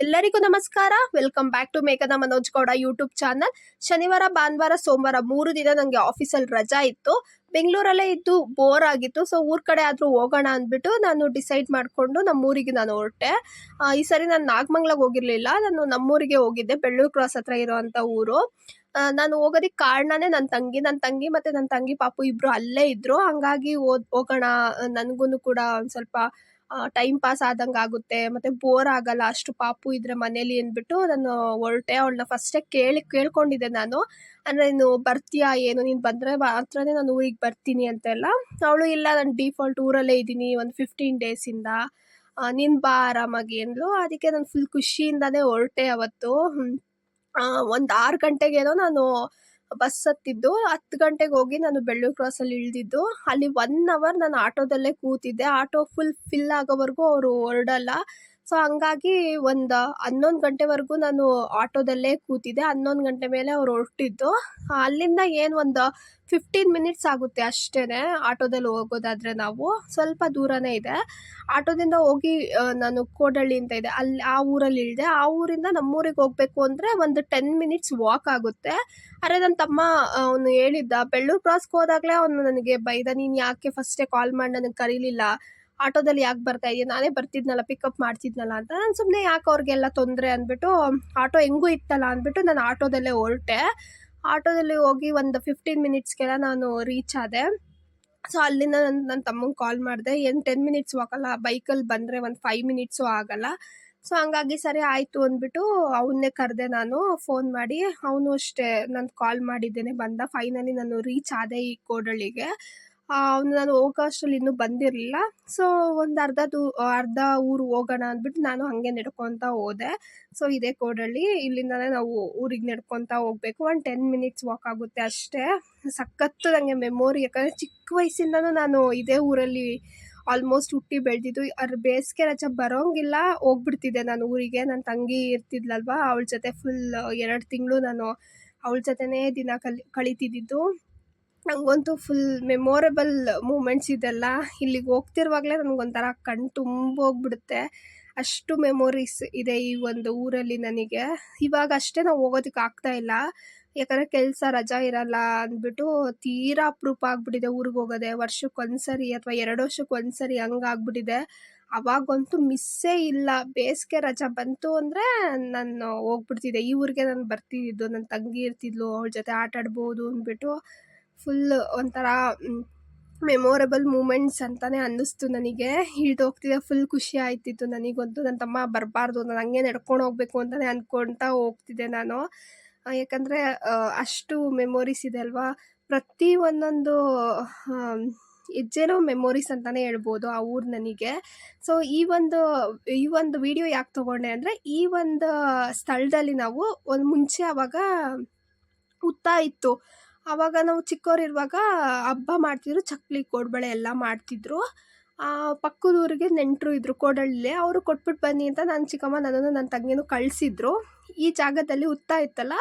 ಎಲ್ಲರಿಗೂ ನಮಸ್ಕಾರ. Welcome back to ಮೇಕದ ಮನೋಜ್ ಗೌಡ ಯೂಟ್ಯೂಬ್ ಚಾನಲ್ ಶನಿವಾರ, ಭಾನುವಾರ, ಸೋಮವಾರ ಮೂರು ದಿನ ನನಗೆ ಆಫೀಸಲ್ಲಿ ರಜಾ ಇತ್ತು. ಬೆಂಗಳೂರಲ್ಲೇ ಇದ್ದು ಬೋರ್ ಆಗಿತ್ತು. ಸೊ ಊರ್ ಕಡೆ ಆದರೂ ಹೋಗೋಣ ಅಂದ್ಬಿಟ್ಟು ನಾನು ಡಿಸೈಡ್ ಮಾಡಿಕೊಂಡು ನಮ್ಮೂರಿಗೆ ನಾನು ಹೊರಟೆ. ಈ ಸರಿ ನಾನು ನಾಗಮಂಗ್ಲಾಗ ಹೋಗಿರ್ಲಿಲ್ಲ. ನಾನು ನಮ್ಮೂರಿಗೆ ಹೋಗಿದ್ದೆ. ಬೆಳ್ಳೂರು ಕ್ರಾಸ್ ಹತ್ರ ಇರುವಂತ ಊರು. ನಾನು ಹೋಗೋದಕ್ಕೆ ಕಾರಣನೇ ನನ್ನ ತಂಗಿ ನನ್ನ ತಂಗಿ ಮತ್ತೆ ನನ್ನ ತಂಗಿ ಪಾಪು ಇಬ್ರು ಅಲ್ಲೇ ಇದ್ರು. ಹಂಗಾಗಿ ಹೋಗೋಣ ನನಗೂ ಕೂಡ ಒಂದು ಸ್ವಲ್ಪ ಟೈಮ್ ಪಾಸ್ ಆದಂಗೆ ಆಗುತ್ತೆ, ಮತ್ತೆ ಬೋರ್ ಆಗಲ್ಲ, ಅಷ್ಟು ಪಾಪು ಇದ್ರೆ ಮನೇಲಿ ಅಂದ್ಬಿಟ್ಟು ನಾನು ಹೊರಟೆ ಅವಳನ್ನ ಫಸ್ಟೇ ಕೇಳಿ, ಕೇಳ್ಕೊಂಡಿದ್ದೆ ನಾನು. ಅಂದರೆ ನೀನು ಬರ್ತೀಯಾ ಏನು, ನೀನು ಬಂದರೆ ಮಾತ್ರನೇ ನಾನು ಊರಿಗೆ ಬರ್ತೀನಿ ಅಂತೆಲ್ಲ. ಅವಳು, ಇಲ್ಲ, ನಾನು ಡಿಫಾಲ್ಟ್ ಊರಲ್ಲೇ ಇದ್ದೀನಿ, ಒಂದು ಫಿಫ್ಟೀನ್ ಡೇಸಿಂದ ನೀನು ಬಾ ಆರಾಮಾಗಿ ಅಂದ್ಲು. ಅದಕ್ಕೆ ನಾನು ಫುಲ್ ಖುಷಿಯಿಂದನೇ ಹೊರಟೆ ಅವತ್ತು. ಒಂದು ಆರು ಗಂಟೆಗೇನೋ ನಾನು ಬಸ್ ಹತ್ತಿದ್ದು, ಹತ್ತು ಗಂಟೆಗೆ ಹೋಗಿ ನಾನು ಬೆಳ್ಳೂರು ಕ್ರಾಸಲ್ಲಿ ಇಳಿದಿದ್ದು, ಅಲ್ಲಿ ಒನ್ ಅವರ್ ನಾನು ಆಟೋದಲ್ಲೇ ಕೂತಿದ್ದೆ. ಆಟೋ ಫುಲ್ ಫಿಲ್ ಆಗೋವರೆಗೂ ಅವರು ಹೊರಡಲ್ಲ. ಸೊ ಹಂಗಾಗಿ ಒಂದು, ಹನ್ನೊಂದು ಗಂಟೆವರೆಗೂ ನಾನು ಆಟೋದಲ್ಲೇ ಕೂತಿದ್ದೆ. ಹನ್ನೊಂದು ಗಂಟೆ ಮೇಲೆ ಅವ್ರು ಹೊರಟಿದ್ದು. ಅಲ್ಲಿಂದ ಏನು ಒಂದು ಫಿಫ್ಟೀನ್ ಮಿನಿಟ್ಸ್ ಆಗುತ್ತೆ ಅಷ್ಟೇ ಆಟೋದಲ್ಲಿ ಹೋಗೋದಾದರೆ ನಾವು. ಸ್ವಲ್ಪ ದೂರನೇ ಇದೆ. ಆಟೋದಿಂದ ಹೋಗಿ ನಾನು ಕೋಡಳ್ಳಿ ಅಂತ ಇದೆ. ಅಲ್ಲಿ ಆ ಊರಲ್ಲಿ ಇಳಿದೆ. ಆ ಊರಿಂದ ನಮ್ಮೂರಿಗೆ ಹೋಗಬೇಕು ಅಂದರೆ ಒಂದು ಟೆನ್ ಮಿನಿಟ್ಸ್ ವಾಕ್ ಆಗುತ್ತೆ. ಅರೆ ನನ್ನ ತಮ್ಮ ಅವನು ಹೇಳಿದ್ದ, ಬೆಳ್ಳೂರು ಕ್ರಾಸ್ಗೆ ಹೋದಾಗಲೇ ಅವನು ನನಗೆ ಬೈದ. ನೀನು ಯಾಕೆ ಫಸ್ಟೇ ಕಾಲ್ ಮಾಡಿ, ನನಗೆ ಕರೀಲಿಲ್ಲ. ಆಟೋದಲ್ಲಿ ಯಾಕೆ ಬರ್ತಾ ಇದೆಯಾ? ನಾನೇ ಬರ್ತಿದ್ನಲ್ಲ ಪಿಕಪ್ ಮಾಡ್ತಿದ್ನಲ್ಲ ಅಂತ. ನಾನು ಸುಮ್ಮನೆ ಯಾಕೆ ಅವ್ರಿಗೆಲ್ಲ ತೊಂದರೆ ಅಂದ್ಬಿಟ್ಟು, ಆಟೋ ಹೆಂಗೂ ಇತ್ತಲ್ಲ? ಅಂದ್ಬಿಟ್ಟು ನಾನು ಆಟೋದಲ್ಲೇ ಹೊರಟೆ. ಆಟೋದಲ್ಲಿ ಹೋಗಿ ಒಂದು ಫಿಫ್ಟೀನ್ ಮಿನಿಟ್ಸ್ಗೆಲ್ಲ ನಾನು ರೀಚ್ ಆದೆ. ಸೊ ಅಲ್ಲಿಂದ ನನ್ನ ನನ್ನ ತಮ್ಮಂಗೆ ಕಾಲ್ ಮಾಡಿದೆ. ಏನು ಟೆನ್ ಮಿನಿಟ್ಸ್ ಹೋಗಲ್ಲ ಬೈಕಲ್ಲಿ ಬಂದರೆ ಒಂದು ಫೈವ್ ಮಿನಿಟ್ಸು ಆಗಲ್ಲ. ಸೊ ಹಂಗಾಗಿ ಸರಿ ಆಯಿತು ಅಂದ್ಬಿಟ್ಟು ಅವನ್ನೇ ಕರೆದೆ ನಾನು. ಫೋನ್ ಮಾಡಿ, ಅವನು ಅಷ್ಟೇ, ನಾನು ಕಾಲ್ ಮಾಡಿದ್ದೇನೆ, ಬಂದ. ಫೈನಲಿ ನಾನು ರೀಚ್ ಆದೆ ಈ ಕೋಡಳ್ಳಿಗೆ ಅವನು ನಾನು ಹೋಗೋ ಅಷ್ಟರಲ್ಲಿ ಇನ್ನೂ ಬಂದಿರಲಿಲ್ಲ. ಸೊ ಒಂದು ಅರ್ಧ ದೂ, ಅರ್ಧ ಊರು ಹೋಗೋಣ ಅಂದ್ಬಿಟ್ಟು ನಾನು ಹಾಗೆ ನಡ್ಕೊತ ಹೋದೆ. ಸೊ ಇದೇ ಕೋಡಳ್ಳಿ ಇಲ್ಲಿಂದನೇ ನಾವು ಊರಿಗೆ ನಡ್ಕೊತ ಹೋಗ್ಬೇಕು. ಒಂದು ಟೆನ್ ಮಿನಿಟ್ಸ್ ವಾಕ್ ಆಗುತ್ತೆ ಅಷ್ಟೇ. ಸಖತ್ತು ನನಗೆ ಮೆಮೊರಿ ಯಾಕಂದರೆ ಚಿಕ್ಕ ವಯಸ್ಸಿಂದನೂ ನಾನು ಇದೇ ಊರಲ್ಲಿ ಆಲ್ಮೋಸ್ಟ್ ಹುಟ್ಟಿ ಬೆಳೆದಿದ್ದು. ಅದ್ರ ಬೇಸಿಗೆ ರಜೆ ಬರೋಂಗಿಲ್ಲ. ಹೋಗ್ಬಿಡ್ತಿದ್ದೆ ನಾನು ಊರಿಗೆ. ನನ್ನ ತಂಗಿ ಇರ್ತಿದ್ಲಲ್ವಾ? ಅವಳ ಜೊತೆ ಫುಲ್ ಎರಡು ತಿಂಗಳು ನಾನು ಅವಳ ಜೊತೆನೇ ದಿನ ಕಲಿ, ಕಳೀತಿದ್ದಿದ್ದು. ನನಗಂತೂ ಫುಲ್ ಮೆಮೊರೇಬಲ್ ಮೂಮೆಂಟ್ಸ್ ಇದೆಲ್ಲ. ಇಲ್ಲಿಗೆ ಹೋಗ್ತಿರುವಾಗಲೇ ನನಗೊಂಥರ ಕಣ್ಣು ತುಂಬೋಗ್ಬಿಡುತ್ತೆ. ಅಷ್ಟು ಮೆಮೊರೀಸ್ ಇದೆ ಈ ಒಂದು ಊರಲ್ಲಿ ನನಗೆ. ಇವಾಗ ಅಷ್ಟೇ ನಾವು ಹೋಗೋದಕ್ಕೆ ಆಗ್ತಾ ಇಲ್ಲ. ಯಾಕಂದರೆ ಕೆಲಸ ರಜಾ ಇರಲ್ಲ ಅಂದ್ಬಿಟ್ಟು ತೀರಾ ಅಪರೂಪ ಆಗ್ಬಿಟ್ಟಿದೆ ಊರಿಗೆ ಹೋಗೋದೆ. ವರ್ಷಕ್ಕೊಂದ್ಸರಿ ಅಥವಾ ಎರಡು ವರ್ಷಕ್ಕೆ ಒಂದ್ಸರಿ ಹಂಗಾಗ್ಬಿಟ್ಟಿದೆ ಅವಾಗಂತೂ ಮಿಸ್ಸೇ ಇಲ್ಲ. ಬೇಸಿಗೆ ರಜಾ ಬಂತು ಅಂದರೆ ನಾನು ಹೋಗ್ಬಿಡ್ತಿದ್ದೆ. ಈ ಊರಿಗೆ ನಾನು ಬರ್ತಿದ್ದು. ನನ್ನ ತಂಗಿ ಇರ್ತಿದ್ಲು, ಅವಳ ಜೊತೆ ಆಟ ಆಡ್ಬೋದು ಅಂದ್ಬಿಟ್ಟು ಫುಲ್ ಒಂಥರ ಮೆಮೊರೇಬಲ್ ಮೂಮೆಂಟ್ಸ್ ಅಂತಲೇ ಅನ್ನಿಸ್ತು ನನಗೆ. ಹಿಡಿದು ಹೋಗ್ತಿದ್ದೆ ಫುಲ್ ಖುಷಿ ಆಯ್ತಿತ್ತು ನನಗೊಂದು. ನನ್ನ ತಮ್ಮ ಬರಬಾರ್ದು, ನಾನು ಹಂಗೆ ನಡ್ಕೊಂಡು ಹೋಗ್ಬೇಕು ಅಂತಲೇ ಅಂದ್ಕೊಳ್ತಾ ಹೋಗ್ತಿದ್ದೆ ನಾನು. ಯಾಕಂದರೆ ಅಷ್ಟು ಮೆಮೊರೀಸ್ ಇದೆ ಅಲ್ವಾ? ಪ್ರತಿ ಒಂದೊಂದು ಹೆಜ್ಜೆನೂ ಮೆಮೊರೀಸ್ ಅಂತಲೇ ಹೇಳ್ಬೋದು ಆ ಊರು ನನಗೆ. ಸೊ ಈ ಒಂದು ಈ ಒಂದು ವಿಡಿಯೋ ಯಾಕೆ ತೊಗೊಂಡೆ ಅಂದರೆ, ಈ ಒಂದು ಸ್ಥಳದಲ್ಲಿ ನಾವು ಒಂದು ಮುಂಚೆ ಆವಾಗ ಹುತ್ತ ಇತ್ತು. ಆವಾಗ ನಾವು ಚಿಕ್ಕವರಿರುವಾಗ ಹಬ್ಬ ಮಾಡ್ತಿದ್ರು, ಚಕ್ಲಿ, ಕೋಡ್ಬಳೆ ಎಲ್ಲ ಮಾಡ್ತಿದ್ರು. ಪಕ್ಕದ ಊರಿಗೆ ನೆಂಟರು ಇದ್ರು ಕೋಡಳ್ಳಿ ಅವರು ಕೊಟ್ಬಿಟ್ಟು ಬನ್ನಿ ಅಂತ ನನ್ನ ಚಿಕ್ಕಮ್ಮ ನನ್ನನ್ನು ನನ್ನ ತಂಗಿನೂ ಕಳಿಸಿದ್ರು. ಈ ಜಾಗದಲ್ಲಿ ಉತ್ತ ಇತ್ತಲ್ಲ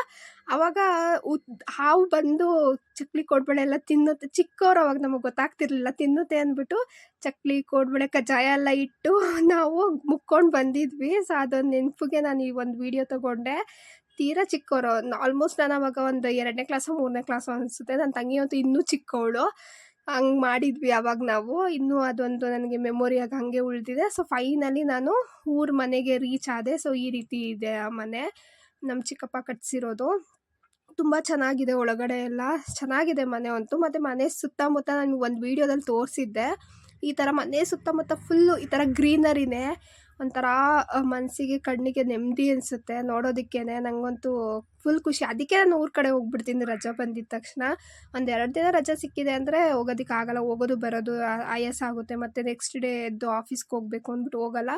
ಆವಾಗ ಉತ್ ಹಾವು ಬಂದು ಚಕ್ಲಿ, ಕೋಡ್ಬಳೆ ಎಲ್ಲ ತಿನ್ನುತ್ತೆ. ಚಿಕ್ಕವ್ರು ಅವಾಗ ನಮಗೆ ಗೊತ್ತಾಗ್ತಿರ್ಲಿಲ್ಲ. ತಿನ್ನುತ್ತೆ ಅಂದ್ಬಿಟ್ಟು ಚಕ್ಲಿ, ಕೋಡ್ಬಳೆ, ಕಜ್ಜಾಯ ಎಲ್ಲ ಇಟ್ಟು ನಾವು ಮುಕ್ಕೊಂಡು ಬಂದಿದ್ವಿ. ಸೊ, ಅದೊಂದು ನೆನಪಿಗೆ ನಾನು ಈ ಒಂದು ವಿಡಿಯೋ ತೊಗೊಂಡೆ. ತೀರಾ ಚಿಕ್ಕವರು. ಆಲ್ಮೋಸ್ಟ್ ನಾನು ಅವಾಗ ಒಂದು ಎರಡನೇ ಕ್ಲಾಸು ಮೂರನೇ ಕ್ಲಾಸು ಅನಿಸುತ್ತೆ. ನನ್ನ ತಂಗಿ ಅಂತೂ ಇನ್ನೂ ಚಿಕ್ಕವಳು. ಹಂಗೆ ಮಾಡಿದ್ವಿ ಅವಾಗ ನಾವು. ಇನ್ನೂ ಅದೊಂದು ನನಗೆ ಮೆಮೊರಿಯಾಗಿ ಹಾಗೆ ಉಳಿದಿದೆ. ಸೊ ಫೈನಲಿ ನಾನು ಊರ ಮನೆಗೆ ರೀಚ್ ಆದೆ. ಸೊ ಈ ರೀತಿ ಇದೆ ಆ ಮನೆ. ನಮ್ಮ ಚಿಕ್ಕಪ್ಪ ಕಟ್ಸಿರೋದು. ತುಂಬ ಚೆನ್ನಾಗಿದೆ ಒಳಗಡೆ ಎಲ್ಲ. ಚೆನ್ನಾಗಿದೆ ಮನೆ ಅಂತೂ. ಮತ್ತು ಮನೆ ಸುತ್ತಮುತ್ತ ನನಗೆ ಒಂದು ವೀಡಿಯೋದಲ್ಲಿ ತೋರಿಸಿದ್ದೆ. ಈ ಥರ ಮನೆ ಸುತ್ತಮುತ್ತ ಫುಲ್ಲು ಈ ಥರ ಗ್ರೀನರಿನೇ ಒಂಥರ ಮನಸ್ಸಿಗೆ ಕಣ್ಣಿಗೆ ನೆಮ್ಮದಿ ಅನಿಸುತ್ತೆ. ನೋಡೋದಕ್ಕೇ ನನಗಂತೂ ಫುಲ್ ಖುಷಿ. ಅದಕ್ಕೆ ನಾನು ಊರ ಕಡೆ ಹೋಗ್ಬಿಡ್ತೀನಿ ರಜಾ ಬಂದಿದ್ದ ತಕ್ಷಣ. ಒಂದು ಎರಡು ದಿನ ರಜೆ ಸಿಕ್ಕಿದೆ ಅಂದರೆ ಹೋಗೋದಕ್ಕೆ ಆಗಲ್ಲ. ಹೋಗೋದು, ಬರೋದು ಆಯಾಸ ಆಗುತ್ತೆ. ಮತ್ತು ನೆಕ್ಸ್ಟ್ ಡೇ ಎದ್ದು ಆಫೀಸ್ಗೆ ಹೋಗಬೇಕು ಅಂದ್ಬಿಟ್ಟು ಹೋಗಲ್ಲ.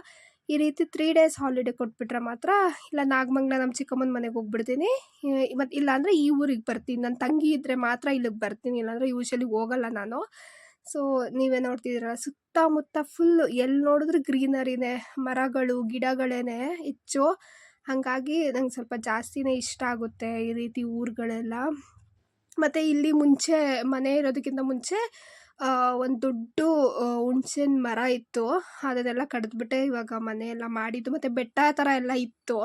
ಈ ರೀತಿ ತ್ರೀ ಡೇಸ್ ಹಾಲಿಡೇ ಕೊಟ್ಬಿಟ್ರೆ ಮಾತ್ರ ಇಲ್ಲ ನಾಗಮಂಗ್ಲ ನಮ್ಮ ಚಿಕ್ಕಮ್ಮನ ಮನೆಗೆ ಹೋಗ್ಬಿಡ್ತೀನಿ. ಮತ್ತು ಇಲ್ಲಾಂದರೆ ಈ ಊರಿಗೆ ಬರ್ತೀನಿ. ನನ್ನ ತಂಗಿ ಇದ್ದರೆ ಮಾತ್ರ ಇಲ್ಲಿಗೆ ಬರ್ತೀನಿ. ಇಲ್ಲಾಂದರೆ ಯೂಶ್ವಲಿ ಹೋಗಲ್ಲ ನಾನು. ಸೊ ನೀವೇ ನೋಡ್ತಿದ್ದೀರಲ್ಲ ಸುತ್ತಮುತ್ತ ಫುಲ್ ಎಲ್ಲಿ ನೋಡಿದ್ರು ಗ್ರೀನರಿನೇ ಮರಗಳು ಗಿಡಗಳೇ ಹೆಚ್ಚು. ಹಾಗಾಗಿ ನಂಗೆ ಸ್ವಲ್ಪ ಜಾಸ್ತಿನೇ ಇಷ್ಟ ಆಗುತ್ತೆ ಈ ರೀತಿ ಊರುಗಳೆಲ್ಲ. ಮತ್ತು ಇಲ್ಲಿ ಮುಂಚೆ, ಮನೆ ಇರೋದಕ್ಕಿಂತ ಮುಂಚೆ ಒಂದು ದೊಡ್ಡ ಹುಣ್ಸಿನ ಮರ ಇತ್ತು. ಅದನ್ನೆಲ್ಲ ಕಡಿದ್ಬಿಟ್ಟೆ ಇವಾಗ ಮನೆ ಎಲ್ಲ ಮಾಡಿದ್ದು. ಮತ್ತು ಬೆಟ್ಟ ಥರ ಎಲ್ಲ ಇತ್ತು.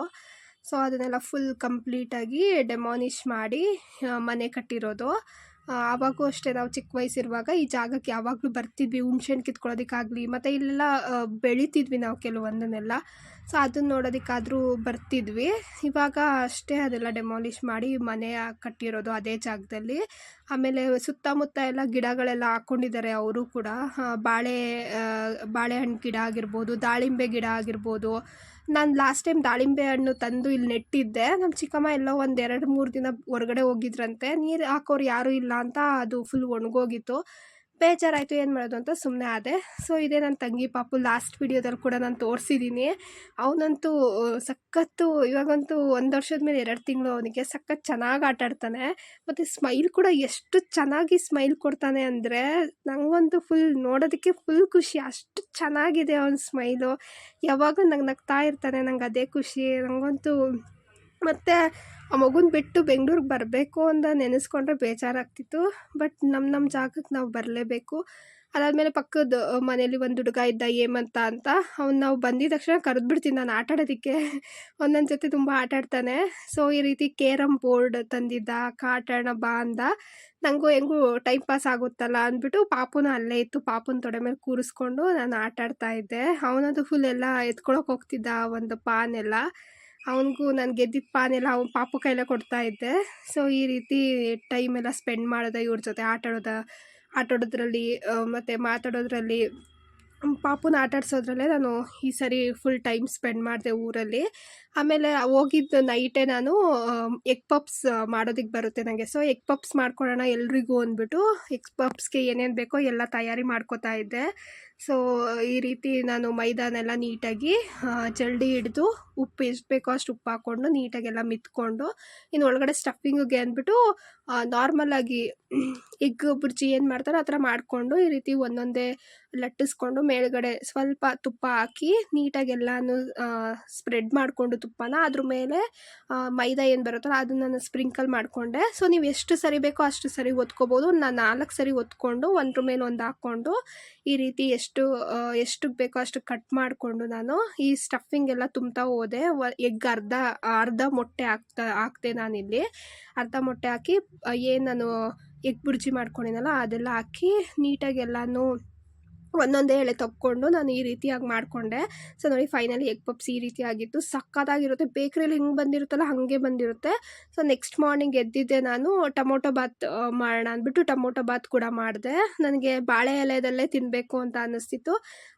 ಸೊ ಅದನ್ನೆಲ್ಲ ಫುಲ್ ಕಂಪ್ಲೀಟಾಗಿ ಡೆಮಾಲಿಷ್ ಮಾಡಿ ಮನೆ ಕಟ್ಟಿರೋದು. ಆವಾಗೂ ಅಷ್ಟೇ ನಾವು ಚಿಕ್ಕ ವಯಸ್ಸಿರುವಾಗ ಈ ಜಾಗಕ್ಕೆ ಯಾವಾಗಲೂ ಬರ್ತಿದ್ವಿ, ಹುಣ್ಸೆಹಣ್ಣು ಕಿತ್ಕೊಳ್ಳೋದಕ್ಕಾಗಲಿ, ಮತ್ತು ಇಲ್ಲೆಲ್ಲ ಬೆಳಿತಿದ್ವಿ ನಾವು ಕೆಲವೊಂದನ್ನೆಲ್ಲ. ಸೊ ಅದನ್ನ ನೋಡೋದಕ್ಕಾದರೂ ಬರ್ತಿದ್ವಿ. ಇವಾಗ ಅಷ್ಟೇ ಅದೆಲ್ಲ ಡೆಮಾಲಿಷ್ ಮಾಡಿ ಮನೆ ಕಟ್ಟಿರೋದು ಅದೇ ಜಾಗದಲ್ಲಿ. ಆಮೇಲೆ ಸುತ್ತಮುತ್ತ ಎಲ್ಲ ಗಿಡಗಳೆಲ್ಲ ಹಾಕ್ಕೊಂಡಿದ್ದಾರೆ ಅವರು ಕೂಡ. ಬಾಳೆ ಬಾಳೆಹಣ್ಣು ಗಿಡ ಆಗಿರ್ಬೋದು, ದಾಳಿಂಬೆ ಗಿಡ ಆಗಿರ್ಬೋದು ನಾನು ಲಾಸ್ಟ್ ಟೈಮ್ ದಾಳಿಂಬೆ ಹಣ್ಣು ತಂದು ಇಲ್ಲಿ ನೆಟ್ಟಿದ್ದೆ. ನಮ್ಮ ಚಿಕ್ಕಮ್ಮ ಎಲ್ಲೋ ಒಂದು ಎರಡು ಮೂರು ದಿನ ಹೊರಗಡೆ ಹೋಗಿದ್ರಂತೆ. ನೀರು ಹಾಕೋರು ಯಾರೂ ಇಲ್ಲ ಅಂತ ಅದು ಫುಲ್ ಒಣಗೋಗಿತ್ತು. ಬೇಜಾರಾಯಿತು, ಏನು ಮಾಡೋದು ಅಂತ ಸುಮ್ಮನೆ ಆದೆ. ಸೊ ಇದೇ ನನ್ನ ತಂಗಿ ಪಾಪು ಲಾಸ್ಟ್ ವೀಡಿಯೋದಲ್ಲಿ ಕೂಡ ನಾನು ತೋರಿಸಿದ್ದೀನಿ ಅವನಂತೂ ಸಖತ್ತು, ಇವಾಗಂತೂ ಒಂದು ವರ್ಷದ ಮೇಲೆ ಎರಡು ತಿಂಗಳು ಅವನಿಗೆ ಸಖತ್ ಚೆನ್ನಾಗಿ ಆಟ ಆಡ್ತಾನೆ. ಮತ್ತು ಸ್ಮೈಲ್ ಕೂಡ ಎಷ್ಟು ಚೆನ್ನಾಗಿ ಸ್ಮೈಲ್ ಕೊಡ್ತಾನೆ ಅಂದರೆ ನನಗಂತೂ ಫುಲ್ ನೋಡೋದಕ್ಕೆ ಫುಲ್ ಖುಷಿ. ಅಷ್ಟು ಚೆನ್ನಾಗಿದೆ ಅವನ ಸ್ಮೈಲು ಯಾವಾಗ ನಂಗೆ ನಗ್ತಾ ಇರ್ತಾನೆ, ನಂಗೆ ಅದೇ ಖುಷಿ. ನನಗಂತೂ ಮತ್ತು ಆ ಮಗುನ ಬಿಟ್ಟು ಬೆಂಗ್ಳೂರಿಗೆ ಬರಬೇಕು ಅಂತ ನೆನೆಸ್ಕೊಂಡ್ರೆ ಬೇಜಾರಾಗ್ತಿತ್ತು. ಬಟ್ ನಮ್ಮ ನಮ್ಮ ಜಾಗಕ್ಕೆ ನಾವು ಬರಲೇಬೇಕು. ಅದಾದಮೇಲೆ ಪಕ್ಕದ ಮನೇಲಿ ಒಂದು ಹುಡುಗ ಇದ್ದ ಏಮಂತ ಅಂತ. ಅವ್ನು ನಾವು ಬಂದಿದ ತಕ್ಷಣ ಕರೆದ್ಬಿಡ್ತೀನಿ ನಾನು ಆಟಾಡೋದಕ್ಕೆ ಒಂದೊಂದು ಜೊತೆ ತುಂಬ ಆಟ ಆಡ್ತಾನೆ. ಸೊ ಈ ರೀತಿ ಕೇರಮ್ ಬೋರ್ಡ್ ತಂದಿದ್ದ ಆಡೋಣ ಬಾ ಅಂದ. ನನಗೂ ಹೆಂಗೂ ಟೈಮ್ ಪಾಸ್ ಆಗುತ್ತಲ್ಲ ಅಂದ್ಬಿಟ್ಟು ಪಾಪುನ ಅಲ್ಲೇ ಇತ್ತು. ಪಾಪುನ ತೊಡೆ ಮೇಲೆ ಕೂರಿಸ್ಕೊಂಡು ನಾನು ಆಟಾಡ್ತಾ ಇದ್ದೆ. ಅವನದು ಫುಲ್ ಎಲ್ಲ ಎತ್ಕೊಳಕ್ಕೆ ಹೋಗ್ತಿದ್ದ ಒಂದು ಪಾನ್ ಎಲ್ಲ ಅವನಿಗೂ ನಾನು ಗೆದ್ದಿದ್ದ ಪಾನೆಲ್ಲ ಅವ್ನು ಪಾಪು ಕೈಲ ಕೊಡ್ತಾ ಇದ್ದೆ. ಸೊ ಈ ರೀತಿ ಟೈಮ್ ಎಲ್ಲ ಸ್ಪೆಂಡ್ ಮಾಡಿದೆ, ಇವ್ರ ಜೊತೆ ಆಟಾಡೋದ ಆಟಾಡೋದ್ರಲ್ಲಿ ಮತ್ತು ಮಾತಾಡೋದ್ರಲ್ಲಿ, ಪಾಪುನ ಆಟಾಡ್ಸೋದ್ರಲ್ಲೇ ನಾನು ಈ ಸರಿ ಫುಲ್ ಟೈಮ್ ಸ್ಪೆಂಡ್ ಮಾಡಿದೆ ಊರಲ್ಲಿ. ಆಮೇಲೆ ಹೋಗಿದ್ದ ನೈಟೇ ನಾನು ಎಗ್ ಪಪ್ಸ್ ಮಾಡೋದಕ್ಕೆ ಬರುತ್ತೆ ನನಗೆ ಸೊ ಎಗ್ ಪಪ್ಸ್ ಮಾಡ್ಕೊಳ್ಳೋಣ ಎಲ್ರಿಗೂ ಅಂದ್ಬಿಟ್ಟು ಎಗ್ ಪಪ್ಸ್ಗೆ ಏನೇನು ಬೇಕೋ ಎಲ್ಲ ತಯಾರಿ ಮಾಡ್ಕೋತಾ ಇದ್ದೆ. ಸೊ ಈ ರೀತಿ ನಾನು ಮೈದಾನೆಲ್ಲ ನೀಟಾಗಿ ಜಲ್ಡಿ ಹಿಡಿದು ಉಪ್ಪು ಎಷ್ಟು ಬೇಕೋ ಅಷ್ಟು ಉಪ್ಪು ಹಾಕ್ಕೊಂಡು ನೀಟಾಗೆಲ್ಲ ಮಿತ್ಕೊಂಡು, ಇನ್ನು ಒಳಗಡೆ ಸ್ಟಫಿಂಗಿಗೆ ಅಂದ್ಬಿಟ್ಟು ನಾರ್ಮಲಾಗಿ ಎಗ್ ಬುರ್ಜಿ ಏನು ಮಾಡ್ತಾರೋ ಆ ಥರ ಮಾಡಿಕೊಂಡು, ಈ ರೀತಿ ಒಂದೊಂದೇ ಲಟ್ಟಿಸ್ಕೊಂಡು ಮೇಲ್ಗಡೆ ಸ್ವಲ್ಪ ತುಪ್ಪ ಹಾಕಿ ನೀಟಾಗಿ ಎಲ್ಲನೂ ಸ್ಪ್ರೆಡ್ ಮಾಡಿಕೊಂಡು ತುಪ್ಪನ ಅದ್ರ ಮೇಲೆ ಮೈದಾ ಏನು ಬರುತ್ತಲ್ಲ ಅದನ್ನ ನಾನು ಸ್ಪ್ರಿಂಕಲ್ ಮಾಡಿಕೊಂಡೆ. ಸೊ ನೀವು ಎಷ್ಟು ಸರಿ ಬೇಕೋ ಅಷ್ಟು ಸರಿ ಒತ್ಕೋಬೋದು. ನಾನು ನಾಲ್ಕು ಸರಿ ಒತ್ಕೊಂಡು ಒಂದ್ರ ಮೇಲೆ ಒಂದು ಹಾಕ್ಕೊಂಡು ಈ ರೀತಿ ಎಷ್ಟು ಎಷ್ಟು ಬೇಕೋ ಅಷ್ಟು ಕಟ್ ಮಾಡಿಕೊಂಡು ನಾನು ಈ ಸ್ಟಫಿಂಗ್ ಎಲ್ಲ ತುಂಬ್ತಾ ಹೋದೆ. ಎಗ್ ಅರ್ಧ ಅರ್ಧ ಮೊಟ್ಟೆ ಹಾಕ್ತಾ, ಹಾಕ್ದೆ ನಾನಿಲ್ಲಿ. ಅರ್ಧ ಮೊಟ್ಟೆ ಹಾಕಿ ಏನು ನಾನು ಎಗ್ ಬುರ್ಜಿ ಮಾಡ್ಕೊಂಡಿನಲ್ಲ ಅದೆಲ್ಲ ಹಾಕಿ ನೀಟಾಗಿ ಎಲ್ಲನೂ ಒಂದೊಂದೇ ಎಳೆ ತಕ್ಕೊಂಡು ನಾನು ಈ ರೀತಿಯಾಗಿ ಮಾಡಿಕೊಂಡೆ. ಸೊ ನೋಡಿ ಫೈನಲಿ ಎಗ್ ಪಪ್ಸ್ ಈ ರೀತಿ ಆಗಿತ್ತು ಸಕ್ಕತ್ತಾಗಿರುತ್ತೆ ಬೇಕ್ರಿಯಲ್ಲಿ ಹೆಂಗೆ ಬಂದಿರುತ್ತಲ್ಲ, ಹಾಗೆ ಬಂದಿರುತ್ತೆ. ಸೊ ನೆಕ್ಸ್ಟ್ ಮಾರ್ನಿಂಗ್ ಎದ್ದಿದ್ದೆ ನಾನು. ಟೊಮೊಟೊ ಬಾತ್ ಮಾಡೋಣ ಅಂದ್ಬಿಟ್ಟು ಟೊಮೊಟೊ ಬಾತ್ ಕೂಡ ಮಾಡಿದೆ. ನನಗೆ ಬಾಳೆ ಎಲೆದಲ್ಲೇ ತಿನ್ನಬೇಕು ಅಂತ ಅನ್ನಿಸ್ತಿತ್ತು.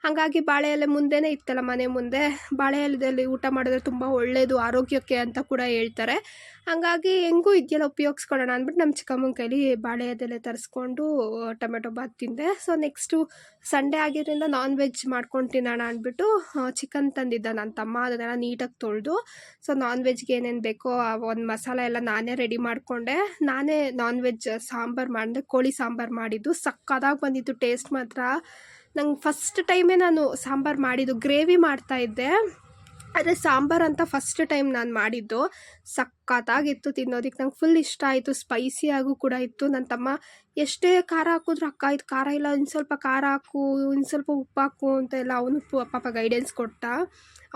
ಹಾಗಾಗಿ ಬಾಳೆ ಎಲೆ ಮುಂದೆನೇ ಇತ್ತಲ್ಲ ಮನೆ ಮುಂದೆ. ಬಾಳೆ ಎಲೆದಲ್ಲಿ ಊಟ ಮಾಡಿದ್ರೆ ತುಂಬ ಒಳ್ಳೆಯದು ಆರೋಗ್ಯಕ್ಕೆ ಅಂತ ಕೂಡ ಹೇಳ್ತಾರೆ. ಹಾಗಾಗಿ ಹೆಂಗೂ ಇದೆಯಲ್ಲ ಉಪಯೋಗಿಸ್ಕೊಳ್ಳೋಣ ಅಂದ್ಬಿಟ್ಟು ನಮ್ಮ ಚಿಕ್ಕಮ್ಮನ ಕೈಲಿ ಬಾಳೆ ತರಿಸ್ಕೊಂಡು ಟೊಮೆಟೊ ಬಾತ್ ತಿಂದೆ. ಸೊ ನೆಕ್ಸ್ಟು ಸಂಡೇ ಆಗಿದ್ದರಿಂದ ನಾನ್ ವೆಜ್ ಮಾಡ್ಕೊಂಡು ತಿನ್ನೋಣ ಅಂದ್ಬಿಟ್ಟು ಚಿಕನ್ ತಂದಿದ್ದ. ನನ್ನ ತಮ್ಮ ಅದನ್ನೆಲ್ಲ ನೀಟಾಗಿ ತೊಳೆದು ಸೊ ನಾನ್ ವೆಜ್ಗೆ ಏನೇನು ಬೇಕೋ, ಆ, ಒಂದು ಮಸಾಲ ಎಲ್ಲ ನಾನೇ ರೆಡಿ ಮಾಡಿಕೊಂಡೆ. ನಾನೇ ನಾನ್ ವೆಜ್ ಸಾಂಬಾರು ಮಾಡಿದೆ, ಕೋಳಿ ಸಾಂಬಾರು ಮಾಡಿದ್ದು. ಸಕ್ಕದಾಗಿ ಬಂದಿತ್ತು ಟೇಸ್ಟ್ ಮಾತ್ರ. ನಂಗೆ ಫಸ್ಟ್ ಟೈಮೇ ನಾನು ಸಾಂಬಾರು ಮಾಡಿದ್ದು ಗ್ರೇವಿ ಮಾಡ್ತಾಯಿದ್ದೆ ಆದರೆ ಸಾಂಬಾರು ಅಂತ ಫಸ್ಟ್ ಟೈಮ್ ನಾನು ಮಾಡಿದ್ದು. ಸಖತ್ತಾಗಿತ್ತು ತಿನ್ನೋದಕ್ಕೆ ನಂಗೆ ಫುಲ್ ಇಷ್ಟ ಆಯಿತು. ಸ್ಪೈಸಿಯಾಗೂ ಕೂಡ ಇತ್ತು. ನನ್ನ ತಮ್ಮ ಎಷ್ಟೇ ಖಾರ ಹಾಕಿದ್ರು, ಅಕ್ಕ, ಇದು ಖಾರ ಇಲ್ಲ ಇನ್ನು ಸ್ವಲ್ಪ ಖಾರ ಹಾಕು ಇನ್ನು ಸ್ವಲ್ಪ ಉಪ್ಪು ಹಾಕು ಅಂತ ಎಲ್ಲ ಅವನು ಪಾಪ ಗೈಡೆನ್ಸ್ ಕೊಟ್ಟ.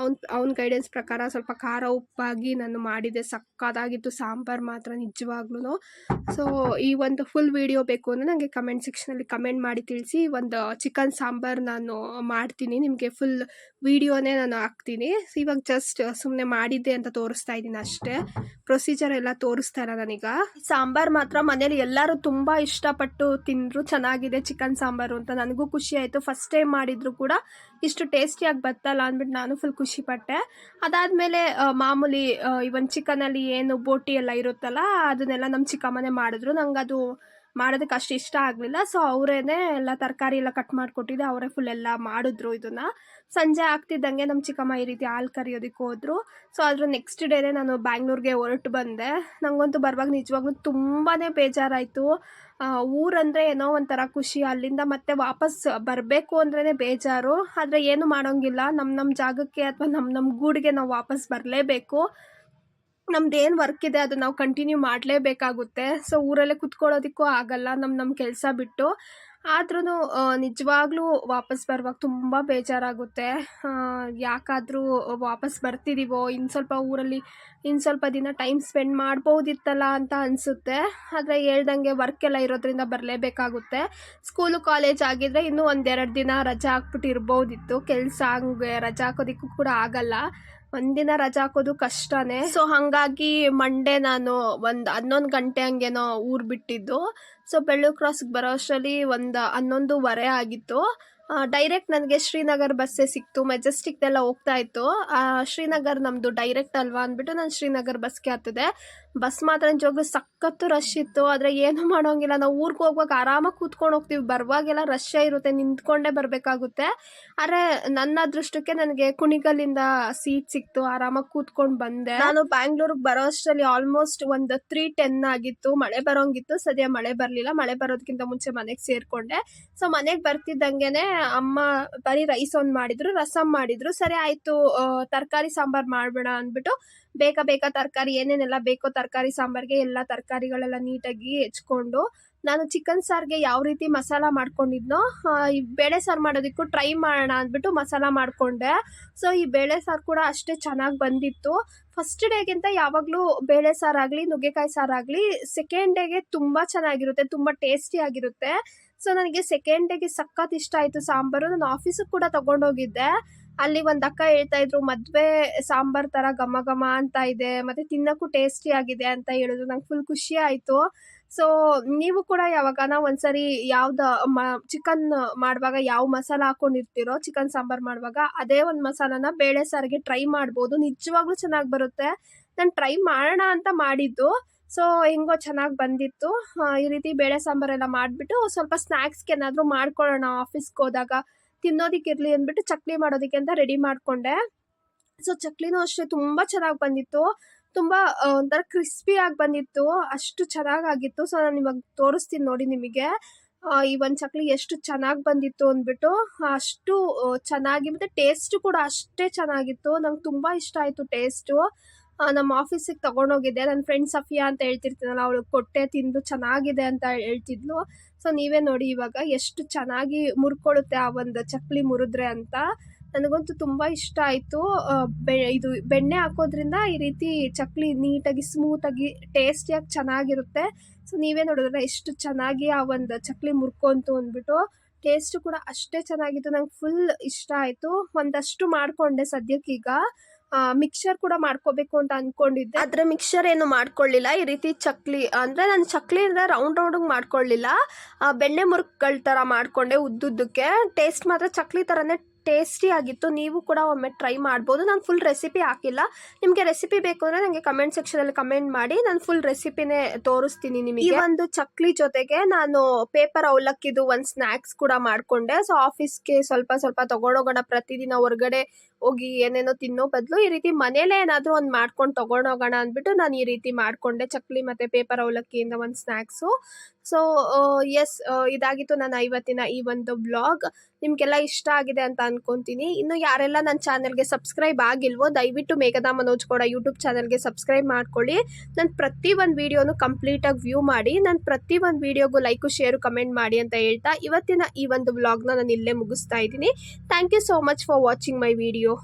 ಅವ್ನ ಅವ್ನ ಗೈಡೆನ್ಸ್ ಪ್ರಕಾರ ಸ್ವಲ್ಪ ಖಾರ ಉಪ್ಪಾಗಿ ನಾನು ಮಾಡಿದೆ. ಸಕ್ಕತ್ತಾಗಿತ್ತು. ಸಾಂಬಾರು ಮಾತ್ರ ನಿಜವಾಗ್ಲೂ ಸೊ ಈ ಒಂದು ಫುಲ್ ವಿಡಿಯೋ ಬೇಕು ಅಂದರೆ ನನಗೆ ಕಮೆಂಟ್ ಸೆಕ್ಷನಲ್ಲಿ ಕಮೆಂಟ್ ಮಾಡಿ ತಿಳಿಸಿ ಒಂದು ಚಿಕನ್ ಸಾಂಬಾರು ನಾನು ಮಾಡ್ತೀನಿ. ನಿಮಗೆ ಫುಲ್ ವಿಡಿಯೋನೇ ನಾನು ಹಾಕ್ತೀನಿ. ಸೊ ಇವಾಗ ಜಸ್ಟ್ ಸುಮ್ಮನೆ ಮಾಡಿದ್ದೆ ಅಂತ ತೋರಿಸ್ತಾ ಇದ್ದೀನಿ ಅಷ್ಟೇ. ಪ್ರೊಸೀಜರ್ ಎಲ್ಲ ತೋರಿಸ್ತಾ ಇಲ್ಲ ನನಗ. ಸಾಂಬಾರ್ ಮಾತ್ರ ಮನೇಲಿ ಎಲ್ಲರೂ ತುಂಬ ಇಷ್ಟಪಟ್ಟು ತಿಂದರು, ಚೆನ್ನಾಗಿದೆ ಚಿಕನ್ ಸಾಂಬಾರು ಅಂತ ನನಗೂ ಖುಷಿ ಆಯಿತು. ಫಸ್ಟ್ ಟೈಮ್ ಮಾಡಿದ್ರು ಕೂಡ ಇಷ್ಟು ಟೇಸ್ಟಿಯಾಗಿ ಬರ್ತಲ್ಲ ಅಂದ್ಬಿಟ್ಟು ನಾನು ಫುಲ್ ಖುಷಿ ಪಟ್ಟೆ. ಅದಾದಮೇಲೆ ಮಾಮೂಲಿ ಇವನ್ ಚಿಕನಲ್ಲಿ ಏನು ಬೋಟಿ ಎಲ್ಲ ಇರುತ್ತಲ್ಲ, ಅದನ್ನೆಲ್ಲ ನಮ್ಮ ಚಿಕ್ಕಮ್ಮನೇ ಮಾಡಿದ್ರು. ನಂಗೆ ಅದು ಮಾಡೋದಕ್ಕೆ ಅಷ್ಟು ಇಷ್ಟ ಆಗಲಿಲ್ಲ. ಸೊ ಅವರೇ ಎಲ್ಲ ತರಕಾರಿ ಎಲ್ಲ ಕಟ್ ಮಾಡಿಕೊಟ್ಟಿದ್ದೆ, ಅವರೇ ಫುಲ್ ಎಲ್ಲ ಮಾಡಿದ್ರು ಇದನ್ನು. ಸಂಜೆ ಆಗ್ತಿದ್ದಂಗೆ ನಮ್ಮ ಚಿಕ್ಕಮ್ಮ ಈ ರೀತಿ ಹಾಲು ಕರಿಯೋದಕ್ಕೆ ಹೋದರು. ಸೊ ಅದ್ರ ನೆಕ್ಸ್ಟ್ ಡೇನೇ ನಾನು ಬ್ಯಾಂಗ್ಳೂರಿಗೆ ಹೊರಟು ಬಂದೆ. ನನಗಂತೂ ಬರುವಾಗ ನಿಜವಾಗ್ಲೂ ತುಂಬಾ ಬೇಜಾರಾಯಿತು. ಊರಂದರೆ ಏನೋ ಒಂಥರ ಖುಷಿ. ಅಲ್ಲಿಂದ ಮತ್ತೆ ವಾಪಸ್ ಬರಬೇಕು ಅಂದ್ರೇ ಬೇಜಾರು. ಆದರೆ ಏನು ಮಾಡೋಂಗಿಲ್ಲ. ನಮ್ಮ ನಮ್ಮ ಜಾಗಕ್ಕೆ ಅಥವಾ ನಮ್ಮ ನಮ್ಮ ಗೂಡಿಗೆ ನಾವು ವಾಪಸ್ ಬರಲೇಬೇಕು. ನಮ್ದು ಏನು ವರ್ಕ್ ಇದೆ ಅದು ನಾವು ಕಂಟಿನ್ಯೂ ಮಾಡಲೇಬೇಕಾಗುತ್ತೆ. ಸೊ ಊರಲ್ಲೇ ಕುತ್ಕೊಳ್ಳೋದಕ್ಕೂ ಆಗಲ್ಲ ನಮ್ಮ ನಮ್ಮ ಕೆಲಸ ಬಿಟ್ಟು. ಆದ್ರೂ ನಿಜವಾಗ್ಲೂ ವಾಪಸ್ ಬರುವಾಗ ತುಂಬ ಬೇಜಾರಾಗುತ್ತೆ. ಯಾಕಾದರೂ ವಾಪಸ್ ಬರ್ತಿದ್ದೀವೋ ಇನ್ನು ಸ್ವಲ್ಪ ಊರಲ್ಲಿ ಇನ್ನು ಸ್ವಲ್ಪ ದಿನ ಟೈಮ್ ಸ್ಪೆಂಡ್ ಮಾಡ್ಬೋದಿತ್ತಲ್ಲ ಅಂತ ಅನಿಸುತ್ತೆ. ಆದರೆ ಹೇಳ್ದಂಗೆ ವರ್ಕ್ ಎಲ್ಲ ಇರೋದ್ರಿಂದ ಬರಲೇಬೇಕಾಗುತ್ತೆ. ಸ್ಕೂಲು ಕಾಲೇಜ್ ಆಗಿದ್ರೆ ಇನ್ನೂ ಒಂದೆರಡು ದಿನ ರಜಾ ಹಾಕ್ಬಿಟ್ಟಿರ್ಬೋದಿತ್ತು. ಕೆಲಸ ಹಂಗೆ ರಜಾ ಹಾಕೋದಿಕ್ಕೂ ಕೂಡ ಆಗಲ್ಲ. ಒಂದಿನ ರಜಾ ಹಾಕೋದು ಕಷ್ಟನೇ. ಸೊ ಹಾಗಾಗಿ ಮಂಡೇ ನಾನು ಒಂದು ಹನ್ನೊಂದು ಗಂಟೆ ಹಂಗೇನೋ ಊರು ಬಿಟ್ಟಿದ್ದು. ಸೊ ಬೆಳ್ಳು ಕ್ರಾಸ್ಗೆ ಬರೋ ಅಷ್ಟರಲ್ಲಿ ಒಂದು ಹನ್ನೊಂದುವರೆ ಆಗಿತ್ತು. ಡೈರೆಕ್ಟ್ ನನಗೆ ಶ್ರೀನಗರ್ ಬಸ್ಸೇ ಸಿಕ್ತು. ಮೆಜೆಸ್ಟಿಕ್ದೆಲ್ಲ ಹೋಗ್ತಾ ಇತ್ತು. ಶ್ರೀನಗರ್ ನಮ್ಮದು ಡೈರೆಕ್ಟ್ ಅಲ್ವಾ ಅಂದ್ಬಿಟ್ಟು ನಾನು ಶ್ರೀನಗರ್ ಬಸ್ಗೆ ಹತ್ತಿದೆ. ಬಸ್ ಮಾತ್ರ ನಿಜವಾಗ್ಲೂ ಸಖತ್ತು ರಶ್ ಇತ್ತು. ಆದರೆ ಏನೂ ಮಾಡೋಂಗಿಲ್ಲ. ನಾವು ಊರಿಗೆ ಹೋಗುವಾಗ ಆರಾಮಾಗಿ ಕೂತ್ಕೊಂಡು ಹೋಗ್ತೀವಿ. ಬರುವಾಗೆಲ್ಲ ರಶ್ಶೇ ಇರುತ್ತೆ. ನಿಂತ್ಕೊಂಡೇ ಬರಬೇಕಾಗುತ್ತೆ. ಆದರೆ ನನ್ನ ಅದೃಷ್ಟಕ್ಕೆ ನನಗೆ ಕುಣಿಗಲ್ಲಿಂದ ಸೀಟ್ ಸಿಕ್ತು. ಆರಾಮಾಗಿ ಕೂತ್ಕೊಂಡು ಬಂದೆ. ನಾನು ಬ್ಯಾಂಗ್ಳೂರಿಗೆ ಬರೋ ಅಷ್ಟರಲ್ಲಿ ಆಲ್ಮೋಸ್ಟ್ ಒಂದು ತ್ರೀ ಟೆನ್ ಆಗಿತ್ತು. ಮಳೆ ಬರೋಂಗಿತ್ತು. ಸದ್ಯ ಮಳೆ ಬರಲಿಲ್ಲ. ಮಳೆ ಬರೋದಕ್ಕಿಂತ ಮುಂಚೆ ಮನೆಗೆ ಸೇರಿಕೊಂಡೆ. ಸೊ ಮನೆಗೆ ಬರ್ತಿದ್ದಂಗೆನೆ ಅಮ್ಮ ಬರೀ ರೈಸ್ ಒಂದು ಮಾಡಿದ್ರು, ರಸಂ ಮಾಡಿದ್ರು. ಸರಿ ಆಯಿತು ತರಕಾರಿ ಸಾಂಬಾರು ಮಾಡಬೇಡ ಅಂದ್ಬಿಟ್ಟು ಬೇಗ ಬೇಗ ತರಕಾರಿ, ಏನೇನೆಲ್ಲ ಬೇಕೋ ತರಕಾರಿ ಸಾಂಬಾರಿಗೆ ಎಲ್ಲ ತರಕಾರಿಗಳೆಲ್ಲ ನೀಟಾಗಿ ಹೆಚ್ಕೊಂಡು ನಾನು ಚಿಕನ್ ಸಾರಿಗೆ ಯಾವ ರೀತಿ ಮಸಾಲ ಮಾಡ್ಕೊಂಡಿದ್ನೋ ಈ ಬೇಳೆ ಸಾರು ಮಾಡೋದಕ್ಕೂ ಟ್ರೈ ಮಾಡೋಣ ಅಂದ್ಬಿಟ್ಟು ಮಸಾಲ ಮಾಡಿಕೊಂಡೆ. ಸೊ ಈ ಬೇಳೆ ಸಾರು ಕೂಡ ಅಷ್ಟೇ ಚೆನ್ನಾಗಿ ಬಂದಿತ್ತು. ಫಸ್ಟ್ ಡೇಗಿಂತ ಯಾವಾಗಲೂ ಬೇಳೆ ಸಾರಾಗಲಿ, ನುಗ್ಗೆಕಾಯಿ ಸಾರಾಗಲಿ ಸೆಕೆಂಡ್ ಡೇಗೆ ತುಂಬ ಚೆನ್ನಾಗಿರುತ್ತೆ, ತುಂಬ ಟೇಸ್ಟಿಯಾಗಿರುತ್ತೆ ಸೊ ನನಗೆ ಸೆಕೆಂಡ್ ಡೇಗೆ ಸಖತ್ ಇಷ್ಟ ಆಯಿತು ಸಾಂಬಾರು. ನಾನು ಆಫೀಸಿಗೆ ಕೂಡ ತಗೊಂಡೋಗಿದ್ದೆ. ಅಲ್ಲಿ ಒಂದು ಅಕ್ಕ ಹೇಳ್ತಾ ಇದ್ರು, ಮದುವೆ ಸಾಂಬಾರ್ ಥರ ಘಮ ಘಮ ಅಂತ ಇದೆ, ಮತ್ತು ತಿನ್ನೋಕ್ಕೂ ಟೇಸ್ಟಿ ಆಗಿದೆ ಅಂತ ಹೇಳಿದ್ರು. ನಂಗೆ ಫುಲ್ ಖುಷಿ ಆಯಿತು. ಸೊ ನೀವು ಕೂಡ ಯಾವಾಗನ ಒಂದ್ಸರಿ ಯಾವ್ದು ಮ ಚಿಕನ್ ಮಾಡುವಾಗ ಯಾವ ಮಸಾಲ ಹಾಕೊಂಡಿರ್ತೀರೋ ಚಿಕನ್ ಸಾಂಬಾರು ಮಾಡುವಾಗ ಅದೇ ಒಂದು ಮಸಾಲಾನ ಬೇಳೆ ಸಾರಿಗೆ ಟ್ರೈ ಮಾಡ್ಬೋದು. ನಿಜವಾಗ್ಲೂ ಚೆನ್ನಾಗಿ ಬರುತ್ತೆ. ನಾನು ಟ್ರೈ ಮಾಡೋಣ ಅಂತ ಮಾಡಿದ್ದು. ಸೊ, ಹೆಂಗೋ ಚೆನ್ನಾಗಿ ಬಂದಿತ್ತು. ಈ ರೀತಿ ಬೇಳೆ ಸಾಂಬಾರೆಲ್ಲ ಮಾಡಿಬಿಟ್ಟು ಸ್ವಲ್ಪ ಸ್ನ್ಯಾಕ್ಸ್ಗೆ ಏನಾದರೂ ಮಾಡ್ಕೊಳ್ಳೋಣ, ಆಫೀಸ್ಗೆ ಹೋದಾಗ ತಿನ್ನೋದಕ್ಕಿರಲಿ ಅಂದ್ಬಿಟ್ಟು ಚಕ್ಲಿ ಮಾಡೋದಕ್ಕೆ ಅಂತ ರೆಡಿ ಮಾಡಿಕೊಂಡೆ. ಸೊ, ಚಕ್ಲಿನೂ ಅಷ್ಟೇ ತುಂಬ ಚೆನ್ನಾಗಿ ಬಂದಿತ್ತು. ತುಂಬ ಒಂಥರ ಕ್ರಿಸ್ಪಿಯಾಗಿ ಬಂದಿತ್ತು. ಅಷ್ಟು ಚೆನ್ನಾಗಾಗಿತ್ತು ಸೊ, ನಾನು ಇವಾಗ ತೋರಿಸ್ತೀನಿ ನೋಡಿ ನಿಮಗೆ. ಈ ಒಂದು ಚಕ್ಲಿ ಎಷ್ಟು ಚೆನ್ನಾಗಿ ಬಂದಿತ್ತು ಅಂದ್ಬಿಟ್ಟು, ಅಷ್ಟು ಚೆನ್ನಾಗಿ ಮತ್ತು ಟೇಸ್ಟು ಕೂಡ ಅಷ್ಟೇ ಚೆನ್ನಾಗಿತ್ತು. ನಂಗೆ ತುಂಬ ಇಷ್ಟ ಆಯಿತು ಟೇಸ್ಟು. ನಮ್ಮ ಆಫೀಸಿಗೆ ತಗೊಂಡೋಗಿದ್ದೆ. ನನ್ನ ಫ್ರೆಂಡ್ ಸಫಿಯಾ ಅಂತ ಹೇಳ್ತಿರ್ತೀನಲ್ಲ, ಅವಳು ಕೊಟ್ಟೆ, ತಿಂದು ಚೆನ್ನಾಗಿದೆ ಅಂತ ಹೇಳ್ತಿದ್ಲು. ಸೊ ನೀವೇ ನೋಡಿ ಇವಾಗ ಎಷ್ಟು ಚೆನ್ನಾಗಿ ಮುರ್ಕೊಳುತ್ತೆ ಆ ಒಂದು ಚಕ್ಲಿ ಮುರಿದ್ರೆ ಅಂತ. ನನಗಂತೂ ತುಂಬ ಇಷ್ಟ ಆಯಿತು. ಬೆ, ಇದು ಬೆಣ್ಣೆ ಹಾಕೋದ್ರಿಂದ ಈ ರೀತಿ ಚಕ್ಲಿ ನೀಟಾಗಿ ಸ್ಮೂತಾಗಿ ಟೇಸ್ಟಿಯಾಗಿ ಚೆನ್ನಾಗಿರುತ್ತೆ. ಸೊ ನೀವೇ ನೋಡಿದ್ರೆ ಎಷ್ಟು ಚೆನ್ನಾಗಿ ಆ ಒಂದು ಚಕ್ಲಿ ಮುರ್ಕೊಂತು ಅಂದ್ಬಿಟ್ಟು. ಟೇಸ್ಟು ಕೂಡ ಅಷ್ಟೇ ಚೆನ್ನಾಗಿತ್ತು. ನಂಗೆ ಫುಲ್ ಇಷ್ಟ ಆಯಿತು. ಒಂದಷ್ಟು ಮಾಡಿಕೊಂಡೆ ಸದ್ಯಕ್ಕೀಗ ಮಿಕ್ಸರ್ ಕೂಡ ಮಾಡ್ಕೋಬೇಕು ಅಂತ ಅನ್ಕೊಂಡಿದ್ದೆ. ಆದ್ರೆ ಮಿಕ್ಸರ್ ಏನು ಮಾಡ್ಕೊಳ್ಳಿಲ್ಲ. ಈ ರೀತಿ ಚಕ್ಲಿ, ಅಂದ್ರೆ ನಾನು ಚಕ್ಲಿಯಿಂದ ರೌಂಡ್ ರೌಂಡ್ ಮಾಡ್ಕೊಳ್ಳಿಲ್ಲ. ಬೆಣ್ಣೆ ಮುರುಕ್ಗಳ ತರ ಮಾಡ್ಕೊಂಡೆ ಉದ್ದುದ್ದಕ್ಕೆ. ಟೇಸ್ಟ್ ಮಾತ್ರ ಚಕ್ಲಿ ಥರನೇ ಟೇಸ್ಟಿ ಆಗಿತ್ತು, ನೀವು ಕೂಡ ಒಮ್ಮೆ ಟ್ರೈ ಮಾಡ್ಬೋದು. ನಾನು ಫುಲ್ ರೆಸಿಪಿ ಹಾಕಿಲ್ಲ. ನಿಮಗೆ ರೆಸಿಪಿ ಬೇಕು ಅಂದರೆ ನನಗೆ ಕಮೆಂಟ್ ಸೆಕ್ಷನಲ್ಲಿ ಕಮೆಂಟ್ ಮಾಡಿ, ನಾನು ಫುಲ್ ರೆಸಿಪಿನೇ ತೋರಿಸ್ತೀನಿ ನಿಮಗೆ. ಈ ಒಂದು ಚಕ್ಲಿ ಜೊತೆಗೆ ನಾನು ಪೇಪರ್ ಅವಲಕ್ಕಿದು ಒಂದು ಸ್ನ್ಯಾಕ್ಸ್ ಕೂಡ ಮಾಡಿಕೊಂಡೆ. ಸೊ ಆಫೀಸ್ಗೆ ಸ್ವಲ್ಪ ಸ್ವಲ್ಪ ತಗೊಂಡೋಗೋಣ. ಪ್ರತಿದಿನ ಹೊರಗಡೆ ಹೋಗಿ ಏನೇನೋ ತಿನ್ನೋ ಬದಲು ಈ ರೀತಿ ಮನೇಲೇ ಏನಾದರೂ ಒಂದು ಮಾಡ್ಕೊಂಡು ತೊಗೊಂಡೋಗೋಣ ಅಂದ್ಬಿಟ್ಟು ನಾನು ಈ ರೀತಿ ಮಾಡಿಕೊಂಡೆ. ಚಕ್ಲಿ ಮತ್ತು ಪೇಪರ್ ಅವಲಕ್ಕಿಯಿಂದ ಒಂದು ಸ್ನ್ಯಾಕ್ಸು ಸೊ ಎಸ್ ಇದಾಗಿತ್ತು ನನ್ನ ಇವತ್ತಿನ ಈ ಒಂದು ಬ್ಲಾಗ್ ನಿಮಗೆಲ್ಲ ಇಷ್ಟ ಆಗಿದೆ ಅಂತ ಅನ್ಕೊಂತೀನಿ. ಇನ್ನು ಯಾರೆಲ್ಲ ನನ್ನ ಚಾನಲ್ಗೆ ಸಬ್ಸ್ಕ್ರೈಬ್ ಆಗಿಲ್ವೋ, ದಯವಿಟ್ಟು ಮೇಘದಾ ಮನೋಜ್ ಕೂಡ ಯೂಟ್ಯೂಬ್ ಚಾನಲ್ಗೆ ಸಬ್ಸ್ಕ್ರೈಬ್ ಮಾಡ್ಕೊಳ್ಳಿ. ನಾನು ಪ್ರತಿ ಒಂದು ವೀಡಿಯೋನು ಕಂಪ್ಲೀಟಾಗಿ ವ್ಯೂ ಮಾಡಿ, ನಾನು ಪ್ರತಿ ಒಂದು ವೀಡಿಯೋಗೂ ಲೈಕು ಶೇರು ಕಮೆಂಟ್ ಮಾಡಿ ಅಂತ ಹೇಳ್ತಾ, ಇವತ್ತಿನ ಈ ಒಂದು ವ್ಲಾಗ್ನ ನಾನು ಇಲ್ಲೇ ಮುಗಿಸ್ತಾ ಇದ್ದೀನಿ. Thank you so much for watching my video